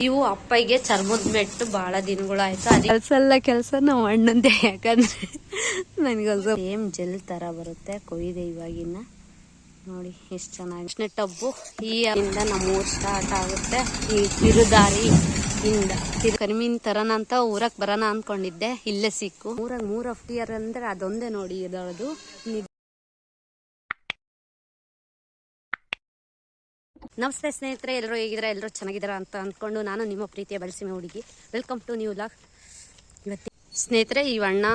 ಇವು ಅಪ್ಪಗೆ ಚರ್ಮದ ಮೆಟ್ಟು ಬಹಳ ದಿನಗಳಾಯ್ತು. ಅದೇ ಕೆಲಸ ಎಲ್ಲ ಕೆಲ್ಸ ನಾವು ಅಣ್ಣಂದೆ. ಯಾಕಂದ್ರೆ ನನಗೊಂದು ಸೇಮ್ ಜೆಲ್ ತರ ಬರುತ್ತೆ ಕೊಯ್ದೆ ಇವಾಗಿನ. ನೋಡಿ ಎಷ್ಟು ಚೆನ್ನಾಗಿ. ಕೃಷ್ಣ ಟಬ್ಬು ಈ ಇಂದ ನಮ್ಮ ಊರ್ ಸ್ಟಾರ್ಟ್ ಆಗುತ್ತೆ. ಈ ತಿರುದಾರಿ ಇಂದ. ತಿರು ಕರಿಮೀನ್ ತರನ ಅಂತ ಊರಕ್ ಬರೋಣ ಅನ್ಕೊಂಡಿದ್ದೆ. ಇಲ್ಲೇ ಸಿಕ್ಕು. ಊರಾಗ ಮೂರ್ ಇಯರ್ ಅಂದ್ರೆ ಅದೊಂದೇ ನೋಡಿ ಇದಳದು ನಮಸ್ತೆ ಸ್ನೇಹಿತರೆ, ಎಲ್ಲರೂ ಹೇಗಿದ್ರೆ ಎಲ್ಲರೂ ಚೆನ್ನಾಗಿದ್ದಾರೆ ಅಂತ ಅಂದ್ಕೊಂಡು ನಾನು ನಿಮ್ಮ ಪ್ರೀತಿಯ ಬಳಸಿಮೆ ಹುಡುಗಿ. ವೆಲ್ಕಮ್ ಟು ನ್ಯೂ ಲಾಕ್ ಇವತ್ತು ಸ್ನೇಹಿತರೆ, ಈ ಅಣ್ಣ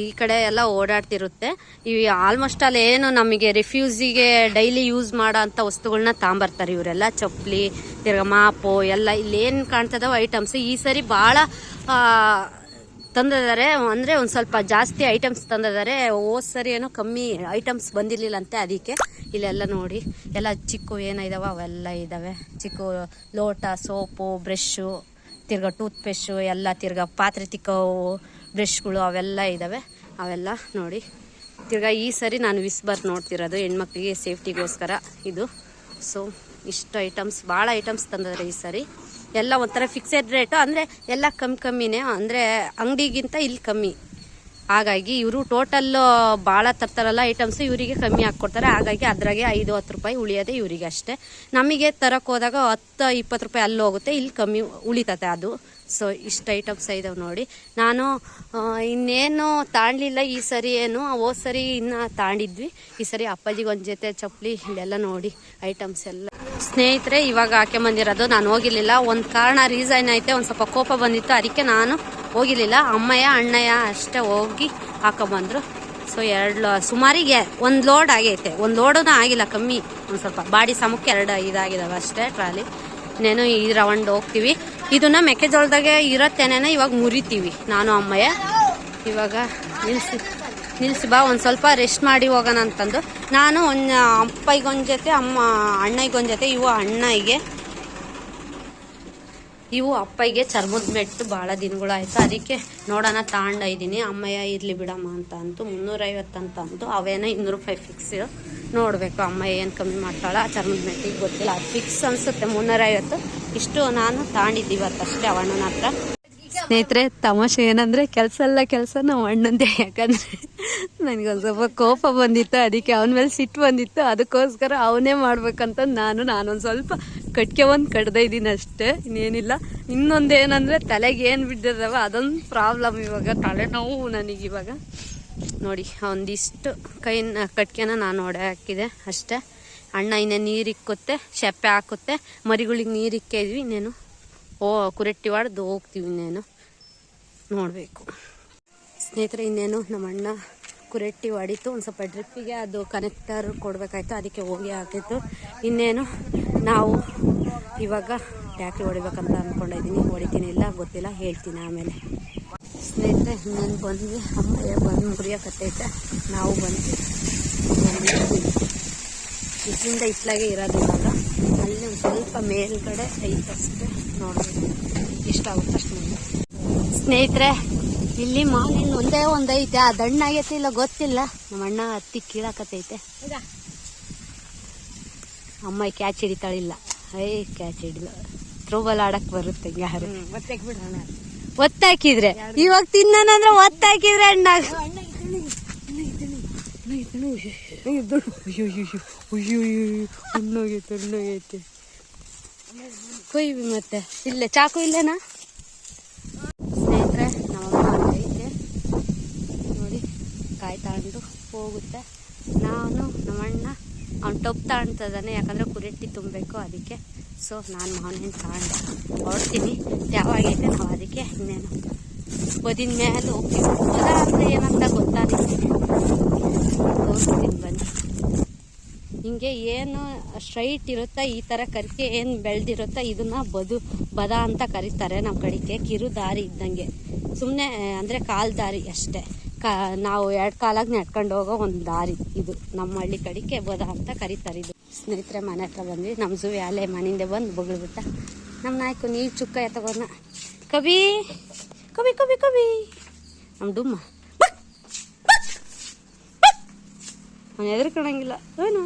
ಈ ಕಡೆ ಎಲ್ಲ ಓಡಾಡ್ತಿರುತ್ತೆ. ಈ ಆಲ್ಮೋಸ್ಟ್ ಅಲ್ಲಿ ಏನು ನಮಗೆ ರಿಫ್ಯೂಸಿಗೆ ಡೈಲಿ ಯೂಸ್ ಮಾಡೋ ಅಂಥ ವಸ್ತುಗಳನ್ನ ತಾಂಬರ್ತಾರೆ ಇವರೆಲ್ಲ. ಚಪ್ಪಲಿ, ತಿರ್ಗ ಮಾಪು, ಎಲ್ಲ ಇಲ್ಲಿ ಏನು ಕಾಣ್ತದವ ಐಟಮ್ಸ್ ಈ ಸರಿ ಭಾಳ ತಂದಿದ್ದಾರೆ. ಅಂದರೆ ಒಂದು ಸ್ವಲ್ಪ ಜಾಸ್ತಿ ಐಟಮ್ಸ್ ತಂದಿದ್ದಾರೆ. ಹೋದ್ ಸರಿ ಏನೋ ಕಮ್ಮಿ ಐಟಮ್ಸ್ ಬಂದಿರಲಿಲ್ಲಂತೆ ಅದಕ್ಕೆ. ಇಲ್ಲೆಲ್ಲ ನೋಡಿ. ಎಲ್ಲ ಚಿಕ್ಕ ಏನಿದಾವೆ ಅವೆಲ್ಲ ಇದ್ದಾವೆ ಚಿಕ್ಕ ಲೋಟ, ಸೋಪು ಬ್ರಷ್ಷು ತಿರ್ಗಾ ಟೂತ್ ಪೇಸ್ಟು ಎಲ್ಲ ತಿರ್ಗಾ ಪಾತ್ರೆ ತಿಕ್ಕವು ಬ್ರಷ್ಗಳು ಅವೆಲ್ಲ ಇದ್ದಾವೆ ಅವೆಲ್ಲ ನೋಡಿ. ತಿರ್ಗಾ ಈ ಸರಿ ನಾನು ವಿಸ್ಬರ್ ನೋಡ್ತಿರೋದು ಹೆಣ್ಮಕ್ಳಿಗೆ ಸೇಫ್ಟಿಗೋಸ್ಕರ ಇದು. ಸೊ ಇಷ್ಟು ಐಟಮ್ಸ್ ಭಾಳ ಐಟಮ್ಸ್ ತಂದಿದ್ದಾರೆ ಈ ಸರಿ. ಎಲ್ಲ ಒಂಥರ ಫಿಕ್ಸೆಡ್ ರೇಟು ಅಂದರೆ ಎಲ್ಲ ಕಮ್ಮಿ ಕಮ್ಮಿನೇ. ಅಂದರೆ ಅಂಗಡಿಗಿಂತ ಇಲ್ಲಿ ಕಮ್ಮಿ. ಹಾಗಾಗಿ ಇವರು ಟೋಟಲ್ಲು ಭಾಳ ತರ್ತಾರಲ್ಲ ಐಟಮ್ಸು ಇವರಿಗೆ ಕಮ್ಮಿ ಹಾಕ್ಕೊಡ್ತಾರೆ. ಹಾಗಾಗಿ ಅದರಾಗೆ ಐದು, ಹತ್ತು ರೂಪಾಯಿ ಉಳಿಯೋದೆ ಇವರಿಗೆ ಅಷ್ಟೇ. ನಮಗೆ ತರಕ್ಕೆ ಹೋದಾಗ ಹತ್ತು, ಇಪ್ಪತ್ತು ರೂಪಾಯಿ ಅಲ್ಲಿ ಹೋಗುತ್ತೆ. ಇಲ್ಲಿ ಕಮ್ಮಿ ಉಳಿತತೆ ಅದು. ಸೊ ಇಷ್ಟು ಐಟಮ್ಸ್ ಇದಾವೆ ನೋಡಿ. ನಾನು ಇನ್ನೇನು ತಾಂಡ್ಲಿಲ್ಲ ಈ ಸರಿ ಏನು. ಹೋದ್ ಸರಿ ಇನ್ನು ತಾಂಡಿದ್ವಿ. ಈ ಸರಿ ಅಪ್ಪಾಜಿಗೆ ಒಂದು ಜೊತೆ ಚಪ್ಪಲಿ ಇಲ್ಲೆಲ್ಲ ನೋಡಿ ಐಟಮ್ಸ್ ಎಲ್ಲ. ಸ್ನೇಹಿತರೆ, ಇವಾಗ ಆಕೆ ಬಂದಿರೋದು. ನಾನು ಹೋಗಿರ್ಲಿಲ್ಲ. ಒಂದು ಕಾರಣ ರೀಸನ್ ಐತೆ. ಒಂದು ಸ್ವಲ್ಪ ಕೋಪ ಬಂದಿತ್ತು. ಅದಕ್ಕೆ ನಾನು ಹೋಗಿರ್ಲಿಲ್ಲ. ಅಮ್ಮಯ್ಯ, ಅಣ್ಣಯ್ಯ ಅಷ್ಟೇ ಹೋಗಿ ಹಾಕೊಂಬಂದರು ಸೊ ಎರಡು ಸುಮಾರಿಗೆ ಒಂದು ಲೋಡ್ ಆಗೈತೆ. ಒಂದು ಲೋಡೂ ಆಗಿಲ್ಲ, ಕಮ್ಮಿ. ಒಂದು ಸ್ವಲ್ಪ ಬಾಡಿ ಸಮಕ್ಕೆ ಎರಡು ಇದಾಗಿದಾವೆ ಅಷ್ಟೇ, ಟ್ರಾಲಿ. ಇನ್ನೇನು ಈ ರೌಂಡ್ ಹೋಗ್ತೀವಿ. ಇದನ್ನ ಮೆಕ್ಕೆಜೋಳದಾಗೆ ಇರತ್ತೇನೇನೋ ಇವಾಗ ಮುರಿತೀವಿ. ನಾನು, ಅಮ್ಮಯ್ಯ. ಇವಾಗ ನಿಲ್ಸಿ. ನಿಲ್ಸಿ ಬಾ, ಒಂದು ಸ್ವಲ್ಪ ರೆಸ್ಟ್ ಮಾಡಿ ಹೋಗೋಣ ಅಂತಂದು. ನಾನು ಒಂದು ಅಪ್ಪಗೊಂದು ಜೊತೆ, ಅಮ್ಮ ಅಣ್ಣಗೊಂದು ಜೊತೆ, ಇವು ಅಣ್ಣಗೆ ಇವು ಅಪ್ಪಗೆ ಚರ್ಮದ ಮೆಟ್ಟು ಭಾಳ ದಿನಗಳಾಯ್ತು. ಅದಕ್ಕೆ ನೋಡೋಣ ತಾಂಡ ಇದ್ದೀನಿ. ಅಮ್ಮಯ್ಯ, ಇರಲಿ ಬಿಡಮ್ಮ ಅಂತ ಅಂತು ಮುನ್ನೂರೈವತ್ತು ಅಂತ ಅಂತು ಅವೇನೋ ಇನ್ನೂರು ರೂಪಾಯಿ ಫಿಕ್ಸ್ ನೋಡಬೇಕು ಅಮ್ಮಯ್ಯ ಏನು ಕಮ್ಮಿ ಮಾಡ್ತಾಳೆ ಆ ಚರ್ಮದ ಮೆಟ್ಟಿಗೆ ಗೊತ್ತಿಲ್ಲ. ಅದು ಫಿಕ್ಸ್ ಅನಿಸುತ್ತೆ, ಮುನ್ನೂರೈವತ್ತು. ಇಷ್ಟು ನಾನು ತಾಂಡಿದ್ದೀವಿ ಅವಣ್ಣನ ಹತ್ರ. ಸ್ನೇಹಿತರೆ, ತಮಾಷೆ ಏನಂದ್ರೆ ಕೆಲಸ ಎಲ್ಲ ಕೆಲಸ ನಾವು ಅಣ್ಣಂದೆ. ಯಾಕಂದ್ರೆ ನನಗೊಂದು ಸ್ವಲ್ಪ ಕೋಪ ಬಂದಿತ್ತು, ಅದಕ್ಕೆ ಅವನ ಮೇಲೆ ಸಿಟ್ಟು ಬಂದಿತ್ತು. ಅದಕ್ಕೋಸ್ಕರ ಅವನೇ ಮಾಡ್ಬೇಕಂತ ನಾನು, ನಾನೊಂದು ಸ್ವಲ್ಪ ಕಟ್ಕೆ ಒಂದು ಕಡ್ದ ಇದ್ದೀನಿ ಅಷ್ಟೇ, ಇನ್ನೇನಿಲ್ಲ. ಇನ್ನೊಂದು ಏನಂದ್ರೆ ತಲೆಗೆ ಏನು ಬಿದ್ದಿದಾವ ಅದೊಂದು ಪ್ರಾಬ್ಲಮ್ ಇವಾಗ, ತಲೆನೋವು ಇವಾಗ. ನೋಡಿ ಒಂದಿಷ್ಟು ಕೈನ ಕಟ್ಕೆನ ನಾನು ಒಡೆ ಹಾಕಿದೆ ಅಷ್ಟೇ. ಅಣ್ಣ ಇನ್ನೇ ನೀರು ಇಕ್ಕುತ್ತೆ ಶೆಪ್ಪೆ ಹಾಕುತ್ತೆ. ಮರಿಗಳಿಗೆ ನೀರು ಇಕ್ಕಿದ್ವಿ ಇನ್ನೇನು, ಓ, ಕುರೆಟ್ಟಿ ಹೊಡೆದು ಹೋಗ್ತೀವಿ ಇನ್ನೇನು. ನೋಡಬೇಕು. ಸ್ನೇಹಿತರೆ, ಇನ್ನೇನು? ನಮ್ಮ ಅಣ್ಣ ಕುರೆಟ್ಟಿ ಹೊಡಿತು ಒಂದು ಸ್ವಲ್ಪ ಡ್ರಿಪ್ಪಿಗೆ ಅದು ಕನೆಕ್ಟರ್ ಕೊಡಬೇಕಾಯ್ತು. ಅದಕ್ಕೆ ಹೋಗಿ ಹಾಕಿತ್ತು. ಇನ್ನೇನು? ನಾವು ಇವಾಗ ಟ್ಯಾಕ್ಟ್ರಿ ಹೊಡಿಬೇಕಂತ ಅಂದ್ಕೊಂಡಿದ್ದೀನಿ ಹೊಡಿತೀನಿ ಇಲ್ಲ, ಗೊತ್ತಿಲ್ಲ. ಹೇಳ್ತೀನಿ ಆಮೇಲೆ. ಸ್ನೇಹಿತರೆ ಇನ್ನೊಂದು ಬಂದ್ವಿ? ಅಮ್ಮಯ್ಯ ಬಂದು ಮುರಿಯೋಕತ್ತೈತೆ ನಾವು ಬಂದ್ವಿ. ಇಲ್ಲಿಂದ ಇಟ್ಲಾಗೆ ಇರೋದು ಇವಾಗ. ಅಲ್ಲಿ ಒಂದು ಸ್ವಲ್ಪ ಮೇಲ್ಗಡೆ ಐತಷ್ಟೇ ನೋಡಬೇಕು. ಇಷ್ಟ ಆಗುತ್ತೆ ಅಷ್ಟು ಸ್ನೇಹಿತರೆ ಇಲ್ಲಿ ಮಾವಿನ ಒಂದೇ ಒಂದು ಐತೆ ಆ ದಣ್ಣ ಆಗೈತೆ ಇಲ್ಲ ಗೊತ್ತಿಲ್ಲ. ನಮ್ಮ ಅಣ್ಣ ಹತ್ತಿ ಕೀಳಾಕತೈತೆ ಅಮ್ಮ ಕ್ಯಾಚ್ ಹಿಡಿತಾಳಿಲ್ಲ. ಐ ಕ್ಯಾಚ್ ಹಿಡಿಲ್ಲ. ಥ್ರೋಬಾಲ್ ಆಡಕ್ ಬರುತ್ತೆ ಯಾರು. ಒತ್ತಾಕಿದ್ರೆ? ಇವಾಗ ತಿನ್ನಂದ್ರೆ ಒತ್ತಾಕಿದ್ರೆ ಅಣ್ಣ. ಕೊಯ್ವಿ ಮತ್ತೆ. ಇಲ್ಲೇ ಚಾಕು ಇಲ್ಲೇನಾ ಸ್ನೇಹಿತರೆ ನಮ್ಮಮ್ಮ ಐತೆ ನೋಡಿ ಕಾಯಿ ತಗೊಂಡು ಹೋಗುತ್ತೆ. ನಾನು, ನಮ್ಮಣ್ಣ, ಅವ್ನು ಟೊಪ್ ಇದ್ದಾನೆ ಯಾಕಂದರೆ ಕುರಿಟ್ಟಿ ತುಂಬಬೇಕು ಅದಕ್ಕೆ. ಸೊ ನಾನು ಮಾವನೇನು ತಗೊಂಡು ಹೊಡ್ತೀನಿ ಯಾವಾಗೈತೆ ನಾವು ಅದಕ್ಕೆ ಇನ್ನೇನು. ಬದಿನ ಮೇಲೆ ಹೋಗ್ತೀವಿ ಹೊಲ ಅಂದರೆ ಏನಂತ ಗೊತ್ತಾಗುತ್ತೆ ತೋರಿಸ್ತೀನಿ ಬನ್ನಿ. ಹಿಂಗೆ ಏನು ಸ್ಟ್ರೈಟ್ ಇರುತ್ತಾ ಈ ಥರ ಕರಿಕೆ ಏನು ಬೆಳೆದಿರುತ್ತಾ ಇದನ್ನು ಬದು, ಬದ ಅಂತ ಕರೀತಾರೆ ನಮ್ಮ ಕಡೆಗೆ. ಕಿರು ದಾರಿ ಇದ್ದಂಗೆ. ಸುಮ್ಮನೆ ಅಂದರೆ ಕಾಲು ದಾರಿ ಅಷ್ಟೇ. ಕಾ, ನಾವು ಎರಡು ಕಾಲಾಗಿ ನಡ್ಕೊಂಡು ಹೋಗೋ ಒಂದು ದಾರಿ ಇದು. ನಮ್ಮ ಹಳ್ಳಿ ಕಡೆ ಬದ ಅಂತ ಕರೀತಾರೆ ಇದು. ಸ್ನೇಹಿತರೆ, ಮನೆ ಹತ್ರ ಬಂದ್ವಿ. ನಮ್ಮ ಜೂ ಅಲ್ಲೇ ಮನೆಯಿಂದ ಬಂದು ಬೊಗಳ್ಬಿಟ್ಟ. ನಮ್ಮ ನಾಯ್ಕು ನೀರು ಚುಕ್ಕ ಎತ್ತಗೋದ್ನ ಕವಿ ಕವಿ ಕವಿ ಕವಿ. ನಮ್ಮ ಡುಮ್ಮ. ಅವ್ನು ಹೆದರ್ಕೊಳಂಗಿಲ್ಲ ಏನು?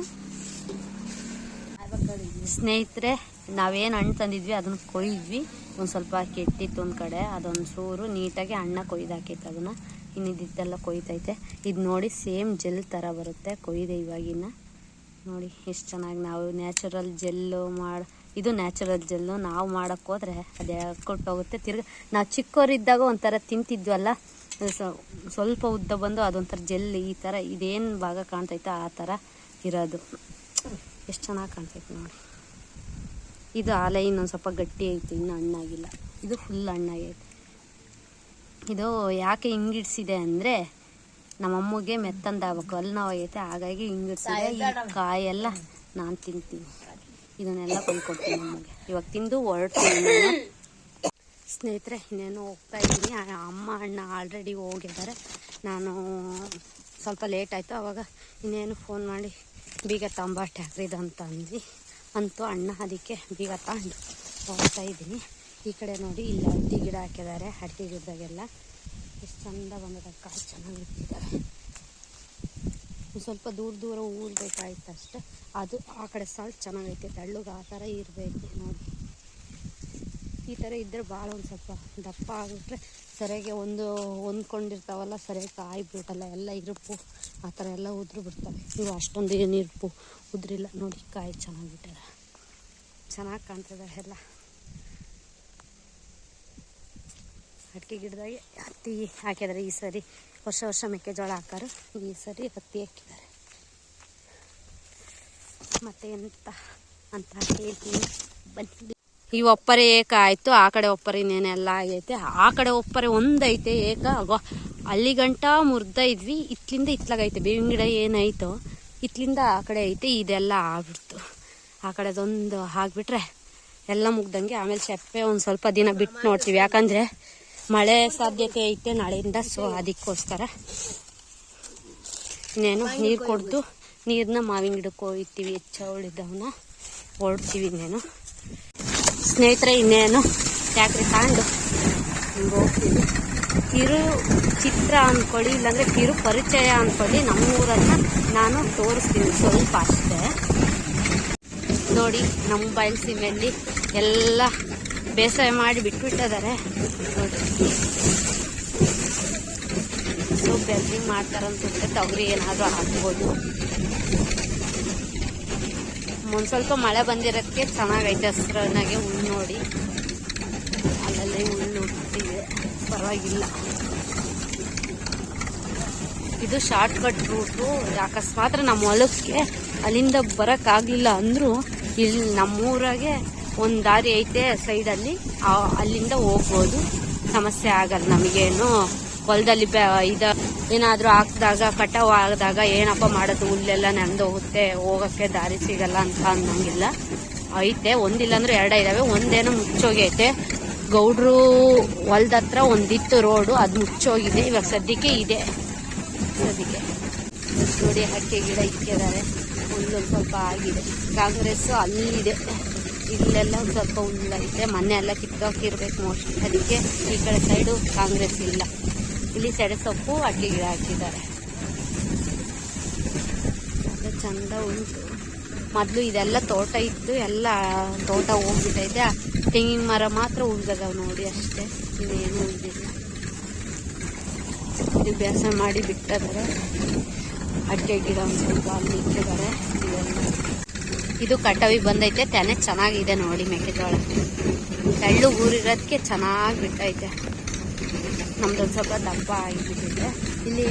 ಸ್ನೇಹಿತರೆ, ನಾವೇನು ಹಣ್ಣು ತಂದಿದ್ವಿ ಅದನ್ನು ಕೊಯ್ದ್ವಿ. ಒಂದು ಸ್ವಲ್ಪ ಕೆಟ್ಟಿತ್ತು ಒಂದು ಕಡೆ. ಅದೊಂದು ಚೂರು ನೀಟಾಗಿ ಅಣ್ಣ ಕೊಯ್ದು ಹಾಕಿತ್ತು ಅದನ್ನು. ಇನ್ನಿದ್ದೆಲ್ಲ ಕೊಯ್ತೈತೆ. ಇದು ನೋಡಿ ಸೇಮ್ ಜೆಲ್ ಥರ ಬರುತ್ತೆ ಕೊಯ್ದೆ ಇವಾಗಿನ. ನೋಡಿ ಎಷ್ಟು ಚೆನ್ನಾಗಿ ನಾವು ನ್ಯಾಚುರಲ್ ಜೆಲ್ಲು ಮಾಡಿ, ಇದು ನ್ಯಾಚುರಲ್ ಜೆಲ್ಲು. ನಾವು ಮಾಡೋಕ್ಕೆ ಹೋದರೆ ಅದು ಕೊಟ್ಟೋಗುತ್ತೆ ತಿರ್ಗಿ ನಾವು ಚಿಕ್ಕವರಿದ್ದಾಗ ಒಂಥರ ತಿಂತಿದ್ವಲ್ಲ ಸ್ವಲ್ಪ ಉದ್ದ ಬಂದು ಅದೊಂಥರ ಜೆಲ್ ಈ ಥರ ಇದೇನು ಭಾಗ ಕಾಣ್ತೈತೆ ಆ ಥರ ಇರೋದು. ಎಷ್ಟು ಚೆನ್ನಾಗಿ ಕಾಣ್ತೈತೆ ನೋಡಿ. ಇದು ಆಲೆ ಇನ್ನೊಂದು ಸ್ವಲ್ಪ ಗಟ್ಟಿ ಐತೆ, ಇನ್ನೂ ಹಣ್ಣಾಗಿಲ್ಲ. ಇದು ಫುಲ್ ಹಣ್ಣಾಗೈತೆ. ಇದು ಯಾಕೆ ಹಿಂಗಿಡ್ಸಿದೆ ಅಂದರೆ ನಮ್ಮಮ್ಮಗೆ ಮೆತ್ತಂದಾಗಬೇಕು ಅಲ್ಲಿ ನಾವು ಐತೆ ಹಾಗಾಗಿ ಹಿಂಗಿಡ್ಸಿದೆ. ಈ ಕಾಯೆಲ್ಲ ನಾನು ತಿಂತೀನಿ. ಇದನ್ನೆಲ್ಲ ಕೊಡ್ತೀನಿ ನಮಗೆ. ಇವಾಗ ತಿಂದು ಹೊರಡ್ತೀನಿ ಸ್ನೇಹಿತರೆ ಇನ್ನೇನು ಹೋಗ್ತಾ ಇದ್ದೀನಿ. ಅಮ್ಮ ಅಣ್ಣ ಆಲ್ರೆಡಿ ಹೋಗಿದ್ದಾರೆ. ನಾನು ಸ್ವಲ್ಪ ಲೇಟ್ ಆಯಿತು. ಆವಾಗ ಇನ್ನೇನು ಫೋನ್ ಮಾಡಿ ಬೀಗ ತಂಬಾಟೆ ಅಂತ ಅಂದ್ವಿ. ಅಂತೂ ಅಣ್ಣ ಅದಕ್ಕೆ ಬೀಗ ತಗೊಂಡು ಹೋಗ್ತಾ ಇದ್ದೀನಿ. ಈ ಕಡೆ ನೋಡಿ, ಇಲ್ಲಿ ಅಡಿಕೆ ಗಿಡ ಹಾಕಿದ್ದಾರೆ. ಹಟ್ಟಿ ಗಿಡದಾಗೆಲ್ಲ ಎಷ್ಟು ಚಂದ ಬಂದಿದೆ. ಕಾಯಿ ಚೆನ್ನಾಗಿ ಇಟ್ಟಿದ್ದಾರೆ ಸ್ವಲ್ಪ ದೂರ ದೂರ ಊರ್ಬೇಕಾಯ್ತು ಅಷ್ಟೆ. ಅದು ಆ ಕಡೆ ಸಾಲ್ ಚೆನ್ನಾಗೈತೆ. ತೆಳ್ಳಗೆ ಆ ಥರ ಇರಬೇಕು ನೋಡಿ. ಈ ಥರ ಇದ್ದರೆ ಭಾಳ ಒಂದು ಸ್ವಲ್ಪ ದಪ್ಪ ಆಗಿಬಿಟ್ರೆ ಸರಿಯಾಗಿ ಒಂದು ಹೊಂದ್ಕೊಂಡಿರ್ತಾವಲ್ಲ ಸರಿಯಾಗಿ ಕಾಯಿ ಬಿಡಲ್ಲ ಎಲ್ಲ ಇರುಪು ಆ ಥರ ಎಲ್ಲ ಉದುರು ಬಿಡ್ತವೆ. ಇವು ಅಷ್ಟೊಂದು ಏನು ಇರುಪು ಉದ್ರಿಲ್ಲ. ನೋಡಿ, ಕಾಯಿ ಚೆನ್ನಾಗಿ ಬಿಟ್ಟಾರೆ ಚೆನ್ನಾಗಿ ಕಾಣ್ತದೆ ಎಲ್ಲ. ಅಡಿಕೆ ಗಿಡದಾಗೆ ಹತ್ತಿ ಹಾಕಿದ್ದಾರೆ ಈ ಸರಿ. ವರ್ಷ ವರ್ಷ ಮೆಕ್ಕೆಜೋಳ ಹಾಕಾರು ಈ ಸರಿ ಹತ್ತಿ ಹಾಕಿದ್ದಾರೆ. ಮತ್ತೆ ಎಂತ? ಅಂತ ಹೇಳ್ತೀನಿ. ಬನ್ನಿ. ಈ ಒಪ್ಪರೆ ಏಕ ಆಯ್ತು. ಆ ಕಡೆ ಒಪ್ಪರೆ ಇನ್ನೇನೆಲ್ಲ ಆಗೈತೆ. ಆ ಕಡೆ ಒಪ್ಪರೆ ಒಂದೈತೆ ಏಕ. ಅಲ್ಲಿ ಗಂಟ ಮುರ್ದ ಇದ್ವಿ. ಇತ್ಲಿಂದ ಇತ್ಲಾಗೈತೆ. ಬೇವಿನ ಗಿಡ ಏನಾಯ್ತೋ, ಇತ್ಲಿಂದ ಆ ಕಡೆ ಐತೆ. ಇದೆಲ್ಲ ಆಗ್ಬಿಡ್ತು. ಆ ಕಡೆದೊಂದು ಆಗ್ಬಿಟ್ರೆ ಎಲ್ಲ ಮುಗ್ದಂಗೆ. ಆಮೇಲೆ ಚಪ್ಪೆ ಒಂದು ಸ್ವಲ್ಪ ದಿನ ಬಿಟ್ಟು ನೋಡ್ತೀವಿ. ಯಾಕಂದ್ರೆ ಮಳೆ ಸಾಧ್ಯತೆ ಐತೆ ನಾಳೆಯಿಂದ ಸೊ ಅದಕ್ಕೋಸ್ಕರ ಇನ್ನೇನು ನೀರು ಕೊಡ್ದು ನೀರನ್ನ ಮಾವಿನ ಗಿಡಕ್ಕೆ ಹೋಗ್ತೀವಿ ಹೆಚ್ಚ ಉಳಿದವನ್ನ ಓಡ್ತೀವಿ ಇನ್ನೇನು. ಸ್ನೇಹಿತರೆ, ಇನ್ನೇನು? ಯಾಕ್ರಿ ತಗೊಂಡು ಹಿಂಗೆ ಹೋಗ್ತೀವಿ. ಕಿರು ಚಿತ್ರ ಅಂದ್ಕೊಳ್ಳಿ ಇಲ್ಲಾಂದರೆ ಕಿರು ಪರಿಚಯ ಅಂದ್ಕೊಳ್ಳಿ ನಮ್ಮೂರನ್ನು ನಾನು ತೋರಿಸ್ತೀನಿ ಸ್ವಲ್ಪ ಅಷ್ಟೇ. ನೋಡಿ, ನಮ್ಮ ಬಯಲುಸೀಮೆಯಲ್ಲಿ ಎಲ್ಲ ಬೇಸಾಯ ಮಾಡಿ ಬಿಟ್ಬಿಟ್ಟಿದ್ದಾರೆ. ನೋಡಿ. ಸೊ ಬೆಲ್ರಿಂಗ್ ತೊಗರಿ ಏನಾದರೂ ಹಾಕ್ಬೋದು. ಒಂದು ಸ್ವಲ್ಪ ಮಳೆ ಬಂದಿರೋದಕ್ಕೆ ಚೆನ್ನಾಗೈತೆ ಹಸ್ರನಾಗೆ ಹುಲ್ಲು ನೋಡಿ. ಅಲ್ಲಲ್ಲಿ ಹುಲ್ಲು ಹುಟ್ಟಿದೆ ಪರವಾಗಿಲ್ಲ. ಇದು ಶಾರ್ಟ್ ಕಟ್ ರೂಟು ಅಕಸ್ಮಾತ್ ನಮ್ಮ ಹೊಲಕ್ಕೆ ಅಲ್ಲಿಂದ ಬರೋಕ್ಕಾಗಲಿಲ್ಲ ಅಂದರೂ ಇಲ್ಲಿ ನಮ್ಮೂರಾಗೆ ಒಂದು ದಾರಿ ಐತೆ ಸೈಡಲ್ಲಿ ಅಲ್ಲಿಂದ ಹೋಗ್ಬೋದು. ಸಮಸ್ಯೆ ಆಗಲ್ಲ ನಮಗೇನು ಹೊಲದಲ್ಲಿ ಇದ ಏನಾದರೂ ಹಾಕಿದಾಗ ಕಟಾವು ಆದಾಗ ಏನಪ್ಪ ಮಾಡೋದು, ಹುಲ್ಲೆಲ್ಲ ನೆಂದು ಹೋಗುತ್ತೆ, ಹೋಗೋಕ್ಕೆ ದಾರಿ ಸಿಗಲ್ಲ ಅಂತ ಅನ್ನಂಗಿಲ್ಲ ಐತೆ, ಒಂದಿಲ್ಲ ಅಂದ್ರೆ ಎರಡ ಇದಾವೆ. ಒಂದೇನೋ ಮುಚ್ಚೋಗೈತೆ ಗೌಡ್ರು ಹೊಲ್ದ ಹತ್ರ ಒಂದಿತ್ತು ರೋಡು, ಅದು ಮುಚ್ಚೋಗಿದೆ. ಇವಾಗ ಸದ್ಯಕ್ಕೆ ಇದೆ. ಸದ್ಯಕ್ಕೆ. ನೋಡಿ ಹಕ್ಕಿ ಗಿಡ ಇಕ್ಕಿದ್ದಾರೆ. ಒಂದೊಂದು ಸ್ವಲ್ಪ ಆಗಿದೆ. ಕಾಂಗ್ರೆಸ್ಸು ಅಲ್ಲಿದೆ. ಇಲ್ಲೆಲ್ಲ ಸ್ವಲ್ಪ ಹುಲ್ಲೈತೆ ಮನೆ ಎಲ್ಲ ಕಿತ್ತಾಕಿರ್ಬೇಕು ಮೋಸ್ಟ್ಲಿ. ಅದಕ್ಕೆ ಈ ಕಡೆ ಸೈಡು ಕಾಂಗ್ರೆಸ್ ಇಲ್ಲ. ಇಲ್ಲಿ ಸೆಡೆ ಸೊಪ್ಪು, ಅಕ್ಕಿ ಗಿಡ ಹಾಕಿದ್ದಾರೆ. ಚಂದ ಉಂಟು. ಮೊದಲು ಇದೆಲ್ಲ ತೋಟ ಇತ್ತು, ಎಲ್ಲ ತೋಟ ಹೋಗ್ಬಿಟ್ಟೈತೆ. ತೆಂಗಿನ ಮರ ಮಾತ್ರ ಉಳ್ದದಾವ್ ನೋಡಿ ಅಷ್ಟೇ. ಇನ್ನೇನು ಉಳಿದಿಲ್ಲ. ಇದು ಬೇಸ ಮಾಡಿ ಬಿಟ್ಟಿದ್ದಾರೆ ಅಡಿಕೆ ಗಿಡ ಒಂದು ಸ್ವಲ್ಪ ಅಲ್ಲಿ ಇಟ್ಟಿದ್ದಾರೆ ಇದು ಕಟಾವಿಗೆ ಬಂದೈತೆ, ತೆನೆ ಚೆನ್ನಾಗಿದೆ ನೋಡಿ ಮೆಕ್ಕೆಜೋಳ. ಎಳ್ಳು ಊರಿರೋದಕ್ಕೆ ಚೆನ್ನಾಗಿ ಬಿಟ್ಟೈತೆ. ನಮ್ದೊಂದು ಸ್ವಲ್ಪ ದಪ್ಪ ಆಗಿಬಿಟ್ಟಿದೆ. ಇಲ್ಲಿ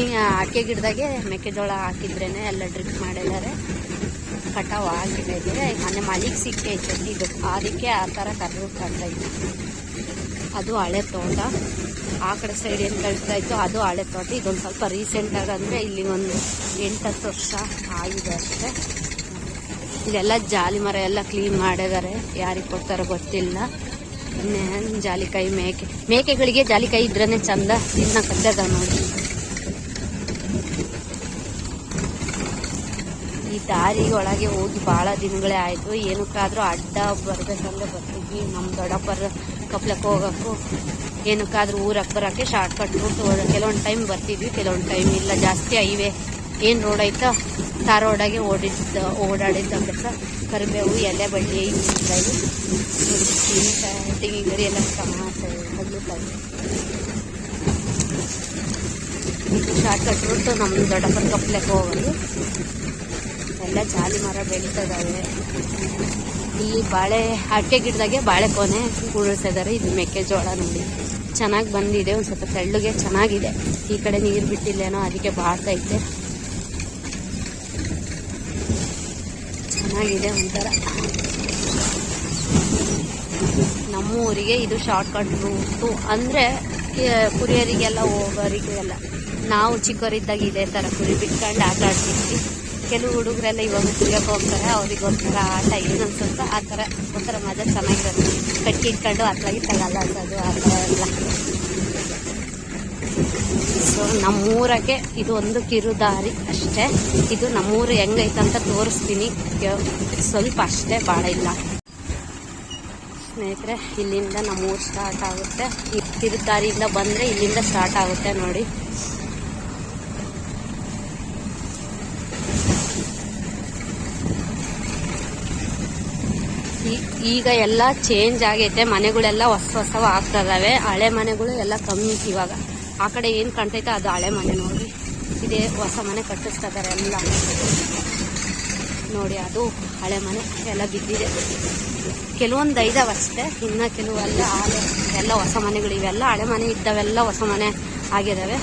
ಈಗ ಅಡಿಕೆ ಗಿಡದಾಗೆ ಮೆಕ್ಕೆಜೋಳ ಹಾಕಿದ್ರೇನೆ ಎಲ್ಲ ಡ್ರಿಪ್ ಮಾಡಿದ್ದಾರೆ. ಕಟಾವು ಆಗಿಬಿಟ್ಟೈತೆ ಮೊನ್ನೆ ಮಲಿಗೆ ಸಿಕ್ಕೈತೆ ಇದು. ಅದಕ್ಕೆ ಆ ಥರ ಕರ್ರು ಕಂಡೈತೆ ಅದು ಹಳೆ ತೋಟ. ಆ ಕಡೆ ಸೈಡ್ ಏನು ಕಳಿಸ್ತಾ ಇತ್ತು ಅದು ಹಳೆ ತೋಟ. ಇದೊಂದು ಸ್ವಲ್ಪ ರೀಸೆಂಟಾಗಿ ಅಂದರೆ ಇಲ್ಲಿ ಒಂದು ಎಂಟತ್ತು ವರ್ಷ ಆಗಿದೆ ಅಷ್ಟೇ. ಇಲ್ಲೆಲ್ಲ ಜಾಲಿ ಮರ ಎಲ್ಲ ಕ್ಲೀನ್ ಮಾಡಿದ್ದಾರೆ. ಯಾರಿಗೆ ಕೊಡ್ತಾರೋ ಗೊತ್ತಿಲ್ಲ. ಜಾಲಿಕಾಯಿ ಮೇಕೆ. ಮೇಕೆಗಳಿಗೆ ಜಾಲಿಕಾಯಿ ಇದ್ರೇ ಚಂದ. ಇನ್ನ ಕದ್ದದ ನೋಡಿ. ಈ ದಾರಿ ಒಳಗೆ ಹೋಗಿ ಭಾಳ ದಿನಗಳೇ ಆಯಿತು. ಏನಕ್ಕಾದರೂ ಅಡ್ಡ ಬರ್ಬೇಕಂದ್ರೆ ಬರ್ತಿದ್ವಿ ನಮ್ಮ ದೊಡ್ಡಪ್ಪರ ಕಪ್ಲಕ್ಕೆ ಹೋಗೋಕ್ಕೂ ಏನಕ್ಕಾದ್ರೂ ಬರಕ್ಕೆ ಶಾರ್ಟ್ ಕಟ್ ರೂಟ್ ಕೆಲವೊಂದು ಟೈಮ್ ಬರ್ತಿದ್ವಿ, ಕೆಲವೊಂದು ಟೈಮ್ ಇಲ್ಲ. ಜಾಸ್ತಿ ಐವೆ ಏನು ರೋಡ್ ಐತೋ? ಧಾರವಾಡಗೆ ಓಡಿದ್ದ, ಓಡಾಡಿದ್ದ ಅಂದ್ರೆ ಕರಿಬೇವು, ಎಲೆ, ಬಳ್ಳಿ ಮೆಣಸಿನ್ಕಾಯಿ ತೆಂಗಿನಗರಿ ಎಲ್ಲ ಟಮಾಟೊ ಹಗ್ಲಕಾಯಿ ಶಾರ್ಟ್ ಶಾರ್ಟ್ಕಟ್ ರೂಟು ನಮ್ಮ ದೊಡ್ಡಪ್ಪನ ಕಪ್ಲೆಕ್ಕೆ ಹೋಗೋದು. ಎಲ್ಲ ಜಾಲಿ ಮರ ಬೆಳೀತದಾವೆ. ಈ ಬಾಳೆ, ಅಡಿಕೆ ಗಿಡದಾಗೆ ಬಾಳೆ ಕೋನೆ ಉಳಿಸಿದ್ದಾರೆ ಇದು ಮೆಕ್ಕೆಜೋಳ ನೋಡಿ. ಚೆನ್ನಾಗಿ ಬಂದಿದೆ. ಒಂದು ಸ್ವಲ್ಪ ತೆಳ್ಳಗೆ ಚೆನ್ನಾಗಿದೆ. ಈ ಕಡೆ ನೀರು ಬಿಟ್ಟಿಲ್ಲೇನೋ ಅದಕ್ಕೆ ಬಾಡ್ತೈತೆ ಚೆನ್ನಾಗಿದೆ ಒಂಥರ. ನಮ್ಮ ಊರಿಗೆ ಇದು ಶಾರ್ಟ್ ಕಟ್ ರೂಟು ಅಂದರೆ ಕುರಿಯರಿಗೆಲ್ಲ, ಹೋಗೋರಿಗೆಲ್ಲ. ನಾವು ಚಿಕ್ಕವರಿದ್ದಾಗ ಇದೇ ಥರ ಕುರಿ ಬಿಟ್ಕೊಂಡು ಆಟ ಆಡ್ತಿದ್ವಿ. ಕೆಲವು ಹುಡುಗರೆಲ್ಲ ಇವಾಗ ಕುರಿಯೋಕೆ ಹೋಗ್ತಾರೆ ಅವ್ರಿಗೆ ಆಟ ಏನು ಅನ್ಸುತ್ತೋ ಆ ಥರ ಒಂಥರ ಮಜಾ ಚೆನ್ನಾಗಿರುತ್ತೆ. ಕಟ್ಟಿ ಇಟ್ಕೊಂಡು ಹತ್ಲಾಗಿ ತಗಲ್ಲ ಅದು ಆ ಥರ ಎಲ್ಲ. ಸೊ ನಮ್ಮೂರಕ್ಕೆ ಇದು ಒಂದು ಕಿರುದಾರಿ ಅಷ್ಟೇ. ಇದು ನಮ್ಮೂರು ಹೆಂಗೈತೆ ಅಂತ ತೋರಿಸ್ತೀನಿ. ಸ್ವಲ್ಪ ಅಷ್ಟೇ ಭಾಳ ಇಲ್ಲ. ಸ್ನೇಹಿತರೆ, ಇಲ್ಲಿಂದ ನಮ್ಮೂರು ಸ್ಟಾರ್ಟ್ ಆಗುತ್ತೆ. ಈ ಕಿರುದಾರಿಯಿಂದ ಬಂದರೆ ಇಲ್ಲಿಂದ ಸ್ಟಾರ್ಟ್ ಆಗುತ್ತೆ ನೋಡಿ. ಈಗ ಎಲ್ಲ ಚೇಂಜ್ ಆಗೈತೆ. ಮನೆಗಳೆಲ್ಲ ಹೊಸ ಹೊಸವ ಆಗ್ತದವೆ ಹಳೆ ಮನೆಗಳು ಎಲ್ಲ ಕಮ್ಮಿ ಇವಾಗ. ಆ ಕಡೆ ಏನು ಕಾಣ್ತೈತೆ ಅದು ಹಳೆ ಮನೆ ನೋಡಿ ಇದೇ ಹೊಸ ಮನೆ ಕಟ್ಟಿಸ್ತಾ ಇದಾರೆ ಎಲ್ಲ. ನೋಡಿ ಅದು ಹಳೆ ಮನೆ, ಎಲ್ಲ ಬಿದ್ದಿದೆ. ಕೆಲವೊಂದು ಐದಾವ ಅಷ್ಟೇ, ಇನ್ನು ಕೆಲವೆಲ್ಲ ಹಳೆ ಎಲ್ಲ ಹೊಸ ಮನೆಗಳು ಇವೆಲ್ಲ ಹಳೆ ಮನೆ ಇದ್ದವೆಲ್ಲ ಹೊಸ ಮನೆ ಆಗಿದಾವೆ.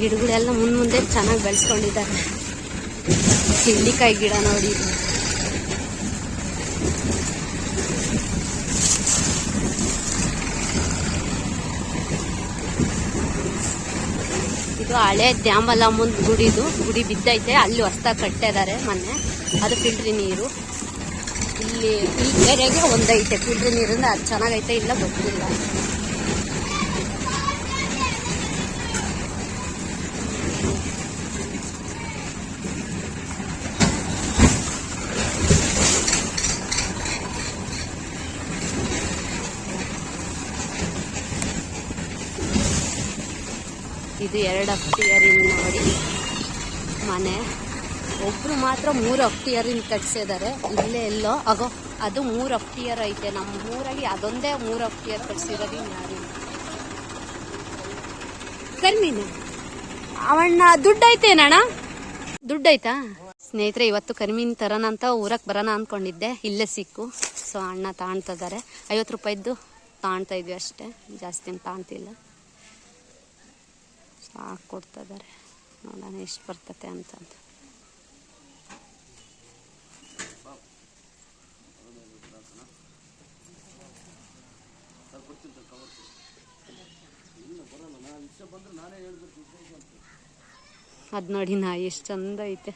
ಗಿಡಗಳೆಲ್ಲ ಮುಂದೆ ಮುಂದೆ ಚೆನ್ನಾಗಿ ಬೆಳೆಸ್ಕೊಂಡಿದ್ದಾರೆ. ಹಿಂಡಿಕಾಯಿ ಗಿಡ ನೋಡಿ. ಹಳೆ ಮುಂದೆ ಗುಡಿದು, ಗುಡಿ ಬಿದ್ದೈತೆ, ಅಲ್ಲಿ ಹೊಸ್ದಾಗಿ ಕಟ್ಟಿದ್ದಾರೆ ಮೊನ್ನೆ. ಅದು ಫಿಲ್ಟ್ರಿ ನೀರು. ಇಲ್ಲಿ ಈ ಕೆರೆಗೆ ಒಂದೈತೆ. ಫಿಲ್ಟ್ರಿ ನೀರಿಂದ ಅದು ಚೆನ್ನಾಗೈತೆ ಇಲ್ಲ ಗೊತ್ತಿಲ್ಲ. ಇದು ಎರಡು ಅಫ್ಟಿಯರಿನ್ ನೋಡಿ. ಮನೆ. ಒಬ್ರು ಮಾತ್ರ ಮೂರು ಅಫ್ಟಿಯರಿನ್ ಕಟ್ಸಿದ್ದಾರೆ ಇಲ್ಲೇ ಎಲ್ಲೋ. ಅಗೋ, ಅದು ಮೂರು ಅಫ್ಟಿಯರ್ ಐತೆ. ನಮ್ಮ ಊರಲ್ಲಿ ಅದೊಂದೇ ಮೂರು ಅಫ್ಟಿಯರ್ ಕಟ್ಸಿರೋದು ಯಾರು ಕರ್ಮೀನ. ಅವಣ್ಣ ದುಡ್ಡು ಐತೇನಣ್ಣ ದುಡ್ಡು ಐತಾ ಸ್ನೇಹಿತರೆ, ಇವತ್ತು ಕರ್ಮೀನ್ ತರೋಣ ಅಂತ ಊರಕ್ಕೆ ಬರೋಣ ಅಂದ್ಕೊಂಡಿದ್ದೆ ಇಲ್ಲೇ ಸಿಕ್ಕು. ಸೊ, ಅಣ್ಣ ತಾಣ್ತಿದ್ದಾರೆ ಐವತ್ತು ರೂಪಾಯಿದ್ದು ತಾಣ್ತಾ ಇದ್ವಿ ಅಷ್ಟೇ. ಜಾಸ್ತಿ ತಾಣ್ತಿಲ್ಲ. ಸಾಕು ಕೊಡ್ತಾ ಇದ್ದಾರೆ ನೋಡೋಣ ಎಷ್ಟು ಬರ್ತತೆ ಅಂತ ಅದು ನೋಡಿ ನಾ ಎಷ್ಟು ಚಂದ ಐತೆ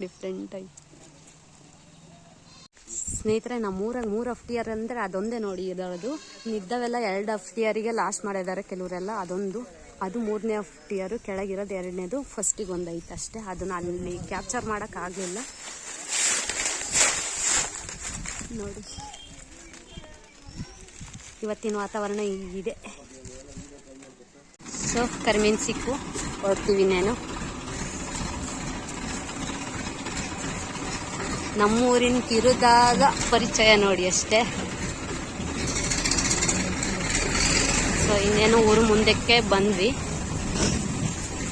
ಡಿಫ್ರೆಂಟ್ ಐತೆ. ಸ್ನೇಹಿತರೆ ನಮ್ಮೂರಾಗ ಮೂರು ಅಫ್ಟಿಯರ್ ಅಂದರೆ ಅದೊಂದೇ ನೋಡಿ ಇದರದು. ಇದ್ದವೆಲ್ಲ ಎರಡು ಅಫ್ಟಿಯರಿಗೆ ಲಾಸ್ಟ್ ಮಾಡಿದ್ದಾರೆ ಕೆಲವರೆಲ್ಲ, ಅದೊಂದು. ಅದು ಮೂರನೇ ಟಿಯರು ಕೆಳಗಿರೋದು ಎರಡನೇದು ಫಸ್ಟಿಗೆ ಒಂದೈತೆ ಅಷ್ಟೇ. ಅದನ್ನು ಅಲ್ಲಿ ಕ್ಯಾಪ್ಚರ್ ಮಾಡೋಕ್ಕಾಗಲಿಲ್ಲ ನೋಡಿ. ಇವತ್ತಿನ ವಾತಾವರಣ ಹೀಗಿದೆ. ಸೊ ಕರಿಮೀನು ಸಿಕ್ಕು. ಹೊಡ್ತೀವಿ ನಾನು. ನಮ್ಮೂರಿನ ಕಿರುದಾಗ ಪರಿಚಯ ನೋಡಿ ಅಷ್ಟೇ. ಸೊ, ಇನ್ನೇನು ಊರು ಮುಂದಕ್ಕೆ ಬಂದ್ವಿ.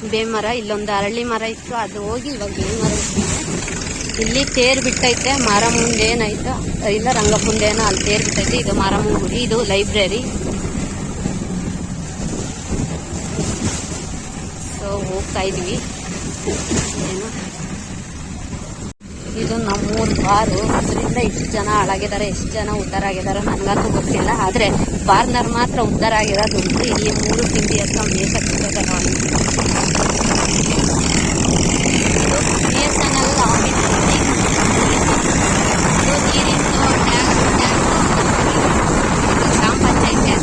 ಬೇಮರ ಇಲ್ಲೊಂದು ಅರಳಿ ಮರ ಇತ್ತು. ಅದು ಹೋಗಿ ಇವಾಗ ಬೇಮರ ಇತ್ತು. ಇಲ್ಲಿ ತೇರು ಬಿಟ್ಟೈತೆ ಮಾರಮ್ಮಂದು ಏನಾಯ್ತು? ಇಲ್ಲ ರಂಗಪ್ಪಂದು ಏನೋ ಅಲ್ಲಿ ತೇರು ಬಿಟ್ಟೈತೆ. ಇದು ಮಾರಮ್ಮನ ಗುಡಿ, ಇದು ಲೈಬ್ರರಿ. ಸೊ, ಹೋಗ್ತಾ ಇದ್ವಿ. ಏನು? ಇದು ನಮ್ಮೂರು ಬಾರು. ಅದರಿಂದ ಇಷ್ಟು ಜನ ಹಾಳಾಗಿದ್ದಾರೆ ಎಷ್ಟು ಜನ ಉದ್ಧಾರ ಆಗಿದ್ದಾರೆ ನನಗಂತೂ ಗೊತ್ತಿಲ್ಲ. ಆದರೆ ಬಾರ್ನರ್ ಮಾತ್ರ ಉದ್ದಾರ ಆಗಿರೋದು ಈ ಮೂರು ತಿಂಡಿ ಅಂತ ಮೇಸಕ್ಕಿದ್ದಾರೆ ನೋಡಿ. ಗ್ರಾಮ ಪಂಚಾಯತಿ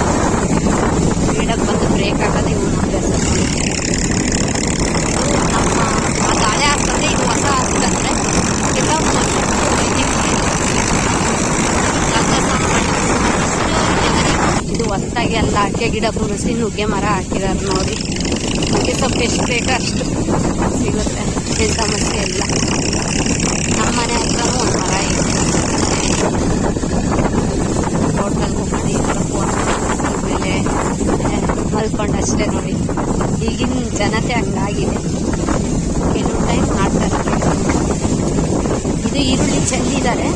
ಸ್ಪೀಡಾಗಿ ಬಂದು ಬ್ರೇಕ್ ಆಗೋದು ಅಭ್ಯಾಸ ನಮ್ಮ ಅದು ಹಳೆ ಆಸ್ಪತ್ರೆ ಇದು ಹೊಸ ಆಸ್ಪತ್ರೆ ಎಲ್ಲ ಅಡಿಕೆ ಗಿಡ ಕುಂಡಿಸಿ ನುಗ್ಗೆ ಮರ ಹಾಕಿದಾರೆ ನೋಡಿ. ನುಗ್ಗೆ ಸೊಪ್ಪು ಎಷ್ಟು ಬೇಕೋ ಅಷ್ಟು ಸಿಗುತ್ತೆ. ಏನು ಸಮಸ್ಯೆ ಇಲ್ಲ. ನಮ್ಮ ಮನೆ ಹತ್ರನೂ ಒಂದು ಮರ ಇದೆ. ಅಷ್ಟೇ ಆಮೇಲೆ ಮಲ್ಕೊಂಡಷ್ಟೇ ನೋಡಿ. ಈಗಿನ ಜನತೆ ಹಂಗಾಗಿದೆ. ಕೆಲವು ಟೈಮ್ ಮಾಡ್ತಾರೆ ಇದು ಈರುಳ್ಳಿ ಚೆಲ್ಲಿದ್ದಾರೆ.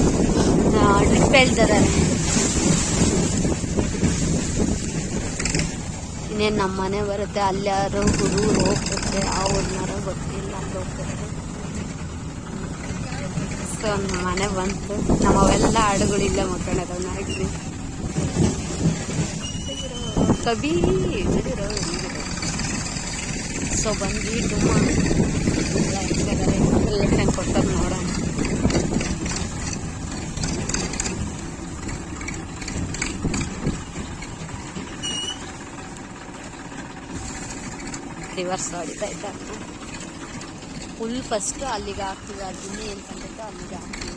ಡ್ರಿಪ್ ಹೇಳ್ತಿದ್ದಾರೆ. ಇನ್ನೇನು ನಮ್ಮ ಮನೆ ಬರುತ್ತೆ, ಅಲ್ಲಿ ಅಲ್ಲಾರು ಹುಡುಗರು ಹೋಗ್ಬಿಡುತ್ತೆ ಅವ್ರನ್ನಾರ ಗೊತ್ತಿಲ್ಲ ಅಲ್ಲಿ ಹೋಗ್ತಾರೆ ಸೊ ನಮ್ಮ ಮನೆ ಬಂತು. ನಮ್ಮವೆಲ್ಲ ಹಾಡುಗಳಿಲ್ಲ ಮಕ್ಕಳದ ನಾಗಿ ಕಬಿ ಸೊ ಬಂದು ಡುಮ್ಮ ಎಲ್ಲ ಕೊಟ್ಟದ್ದು ನೋಡೋಣ. ರಿವರ್ಸ್ ಹೊಡಿತಾ ಫುಲ್ ಫಸ್ಟ್ ಅಲ್ಲಿಗೆ ಹಾಕ್ತೀವಿ ಅದನ್ನೇ ಏನು ಅಲ್ಲಿಗೆ ಹಾಕ್ತೀವಿ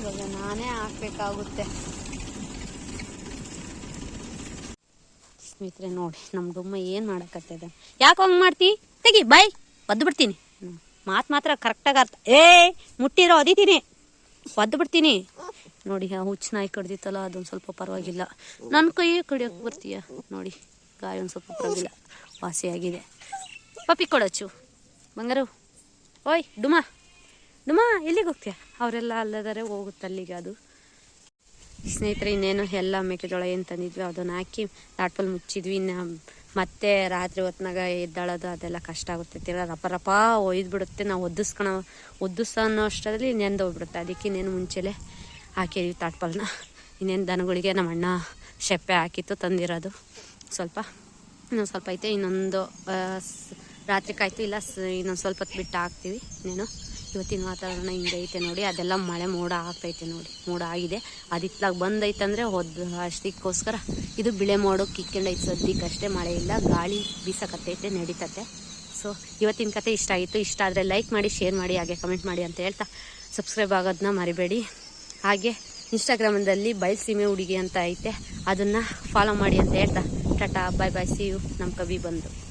ಇವಾಗ ನಾನೇ ಹಾಕ್ಬೇಕಾಗುತ್ತೆ. ಸ್ನೇಹಿತರೆ ನೋಡಿ ನಮ್ಮ ಡುಮ್ಮ ಏನು ಮಾಡಕತ್ತಿದೆ ಯಾಕೆ ಹಂಗೆ ಮಾಡ್ತಿ? ತೆಗಿ ಬಾಯ್ ಒದ್ದು ಬಿಡ್ತೀನಿ. ಮಾತು ಮಾತ್ರ ಕರೆಕ್ಟಾಗಿ ಅರ್ಥ ಏ, ಮುಟ್ಟಿರೋ ಅದಿತೀನಿ. ಒದ್ದು ಬಿಡ್ತೀನಿ. ನೋಡಿ, ಆ ಹುಚ್ಚು ನಾಯಿ ಕಡ್ದಿತ್ತಲ್ಲ, ಅದೊಂದು ಸ್ವಲ್ಪ ಪರವಾಗಿಲ್ಲ. ನನ್ನ ಕೈಯೇ ಕಡಿಯೋಕೆ ಬರ್ತೀಯ? ನೋಡಿ. ಗಾಯ ಒಂದು ಸ್ವಲ್ಪ ಪರವಾಗಿಲ್ಲ ವಾಸಿಯಾಗಿದೆ ಪಪ್ಪಿ ಕೊಡಚ್ಚು ಬಂಗಾರು. ಓಯ್, ಡುಮಾ. ಡುಮಾ, ಎಲ್ಲಿಗೆ ಹೋಗ್ತೀಯ? ಅವರೆಲ್ಲ ಅಲ್ಲದರೆ ಹೋಗುತ್ತೆ ಅಲ್ಲಿಗೆ ಅದು. ಸ್ನೇಹಿತರೆ, ಇನ್ನೇನು ಎಲ್ಲ ಮೆಕ್ಕೆಜೋಳ ಏನು ತಂದಿದ್ವಿ, ಅದನ್ನು ಹಾಕಿ ತಾಟ್ಪಲ್ಲಿ ಮುಚ್ಚಿದ್ವಿ. ಇನ್ನು ಮತ್ತೆ ರಾತ್ರಿ ಹೊತ್ನಾಗ ಎದ್ದಾಳೋದು, ಅದೆಲ್ಲ ಕಷ್ಟ ಆಗುತ್ತೆ. ತಿರ್ಗಾ ರಪ ರಪ ಒಯ್ದು ಬಿಡುತ್ತೆ ನಾವು ಒದ್ದಿಸ್ಕೊಳ ಒದ್ದಿಸ ಅನ್ನೋ ಅಷ್ಟರಲ್ಲಿ ನೆಂದು ಹೋಗ್ಬಿಡುತ್ತೆ ಅದಕ್ಕೆ ಇನ್ನೇನು ಮುಂಚೆಲೆ ಹಾಕಿದ್ವಿ ತಾಟ್ಪಲ್ನ. ಇನ್ನೇನು ದನಗಳಿಗೆ ನಮ್ಮ ಅಣ್ಣ ಶೆಪ್ಪೆ ಹಾಕಿತ್ತು, ತಂದಿರೋದು. ಸ್ವಲ್ಪ, ಇನ್ನೊಂದು ಸ್ವಲ್ಪ ಐತೆ, ಇನ್ನೊಂದು ರಾತ್ರಿ ಕಾಯ್ತು, ಇಲ್ಲ ಇನ್ನೊಂದು ಸ್ವಲ್ಪ ಹೊತ್ತು ಬಿಟ್ಟು ಹಾಕ್ತೀವಿ ಇನ್ನೇನು. ಇವತ್ತಿನ ವಾತಾವರಣ ಹಿಂಗೈತೆ ನೋಡಿ, ಅದೆಲ್ಲ ಮಳೆ ಮೋಡ ಆಗ್ತೈತೆ ನೋಡಿ, ಮೋಡ ಆಗಿದೆ. ಅದಿತ್ಲಾಗ ಬಂದೈತೆ ಅಂದರೆ ಹೊದ್ ಅಷ್ಟಕ್ಕೋಸ್ಕರ ಇದು ಬಿಳೆ ಮೋಡಕ್ಕೆ ಇಕ್ಕೊಂಡೈತೆ ಸದ್ಯಕ್ಕೆ ಮಳೆ ಇಲ್ಲ, ಗಾಳಿ ಬೀಸಕತ್ತೈತೆ, ನಡೀತತೆ. ಸೊ, ಇವತ್ತಿನ ಕತೆ ಇಷ್ಟ ಆಯಿತು. ಇಷ್ಟ ಆದರೆ ಲೈಕ್ ಮಾಡಿ, ಶೇರ್ ಮಾಡಿ, ಹಾಗೆ ಕಮೆಂಟ್ ಮಾಡಿ ಅಂತ ಹೇಳ್ತಾ, ಸಬ್ಸ್ಕ್ರೈಬ್ ಆಗೋದನ್ನ ಮರಿಬೇಡಿ. ಹಾಗೆ ಇನ್ಸ್ಟಾಗ್ರಾಮದಲ್ಲಿ ಬಯಲ್ಸೀಮೆ ಹುಡುಗಿ ಅಂತ ಐತೆ. ಅದನ್ನು ಫಾಲೋ ಮಾಡಿ ಅಂತ ಹೇಳ್ತಾ. Tata bye bye see you ನಮ್ಮ ಕವಿ ಬಂದು.